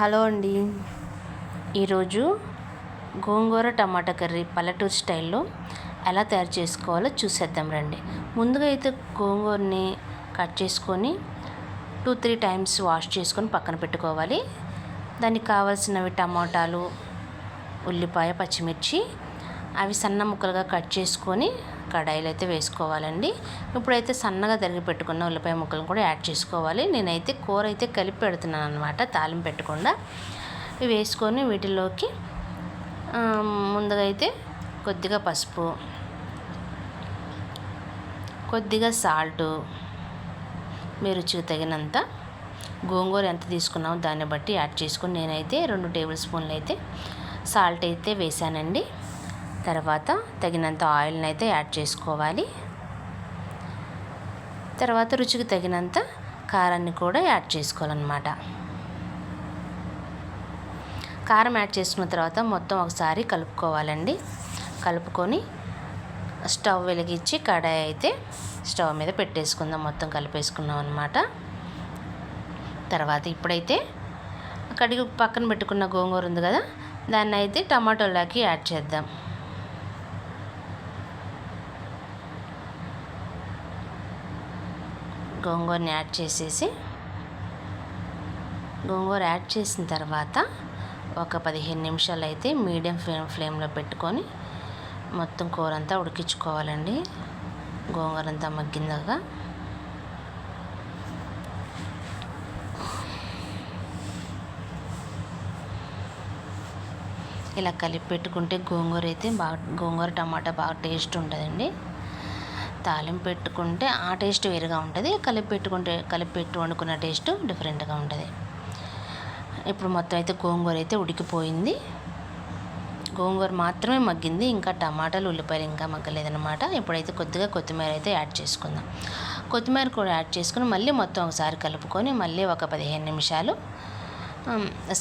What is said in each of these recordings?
Hello అండి. ఈరోజు గోంగూర టమాటా curry పల్లెటూరు స్టైల్లో ఎలా తయారు చేసుకోవాలో చూసేద్దాం రండి. ముందుగా అయితే గోంగూరని కట్ చేసుకొని టూ త్రీ టైమ్స్ వాష్ చేసుకొని పక్కన పెట్టుకోవాలి. దానికి కావాల్సినవి టమాటాలు ఉల్లిపాయ పచ్చిమిర్చి అవి సన్న ముక్కలుగా కట్ చేసుకొని కడాయిలో అయితే వేసుకోవాలండి. ఇప్పుడైతే సన్నగా తరిగి పెట్టుకున్న ఉల్లిపాయ ముక్కలను కూడా యాడ్ చేసుకోవాలి. నేనైతే కూర అయితే కలిపి పెడుతున్నాను అనమాట తాలింపు పెట్టకుండా. ఇవి వేసుకొని వీటిలోకి ముందుగా అయితే కొద్దిగా పసుపు కొద్దిగా సాల్టు మీ రుచికి తగినంత గోంగూర ఎంత తీసుకున్నామో దాన్ని బట్టి యాడ్ చేసుకొని నేనైతే రెండు టేబుల్ స్పూన్లు అయితే సాల్ట్ అయితే వేసానండి తర్వాత తగినంత ఆయిల్ని అయితే యాడ్ చేసుకోవాలి. తర్వాత రుచికి తగినంత కారాన్ని కూడా యాడ్ చేసుకోవాలన్నమాట. కారం యాడ్ చేసుకున్న తర్వాత మొత్తం ఒకసారి కలుపుకోవాలండి. కలుపుకొని స్టవ్ వెలిగించి కడాయి అయితే స్టవ్ మీద పెట్టేసుకుందాం. మొత్తం కలిపేసుకున్నాం అనమాట తర్వాత ఇప్పుడైతే కడిగి పక్కన పెట్టుకున్న గోంగూర ఉంది కదా దాన్ని అయితే టమాటోలోకి యాడ్ చేద్దాం. గోంగూరని యాడ్ చేసేసి గోంగూర యాడ్ చేసిన తర్వాత ఒక పదిహేను నిమిషాలు అయితే మీడియం ఫ్లేమ్ ఫ్లేమ్లో పెట్టుకొని మొత్తం కూర అంతా ఉడికించుకోవాలండి. గోంగూర అంతా మగ్గిందాక ఇలా కలిపి పెట్టుకుంటే గోంగూర అయితే బాగా గోంగూర టమాటా బాగా టేస్ట్ ఉంటుందండి. తాలింపు పెట్టుకుంటే ఆ టేస్ట్ వేరుగా ఉంటుంది. కలిపి పెట్టుకుంటే కలిపి పెట్టు వండుకున్న టేస్ట్ డిఫరెంట్గా ఉంటుంది. ఇప్పుడు మొత్తం అయితే గోంగూర అయితే ఉడికిపోయింది. గోంగూర మాత్రమే మగ్గింది. ఇంకా టమాటాలు ఉల్లిపాయలు ఇంకా మగ్గలేదన్నమాట. ఇప్పుడైతే కొద్దిగా కొత్తిమీర అయితే యాడ్ చేసుకుందాం. కొత్తిమీర కూడా యాడ్ చేసుకుని మళ్ళీ మొత్తం ఒకసారి కలుపుకొని మళ్ళీ ఒక పదిహేను నిమిషాలు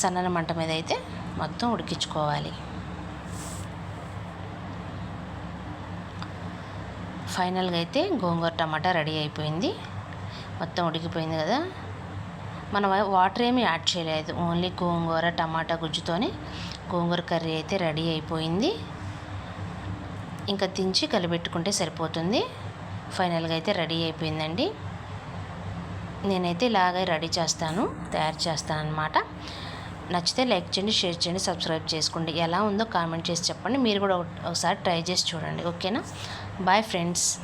సన్నన మంట మీద అయితే మొత్తం ఉడికించుకోవాలి. ఫైనల్గా అయితే గోంగూర టమాటా రెడీ అయిపోయింది. మొత్తం ఉడికిపోయింది కదా. మనం వాటర్ ఏమీ యాడ్ చేయలేదు. ఓన్లీ గోంగూర టమాటా గుజ్జుతోనే గోంగూర కర్రీ అయితే రెడీ అయిపోయింది. ఇంకా దించి కలిపెట్టుకుంటే సరిపోతుంది. ఫైనల్గా అయితే రెడీ అయిపోయిందండి. నేనైతే ఇలాగే రెడీ చేస్తాను తయారు చేస్తాను అనమాట నచ్చితే లైక్ చేయండి షేర్ చేయండి సబ్స్క్రైబ్ చేసుకోండి. ఎలా ఉందో కామెంట్ చేసి చెప్పండి. మీరు కూడా ఒకసారి ట్రై చేసి చూడండి. ఓకేనా? Bye friends.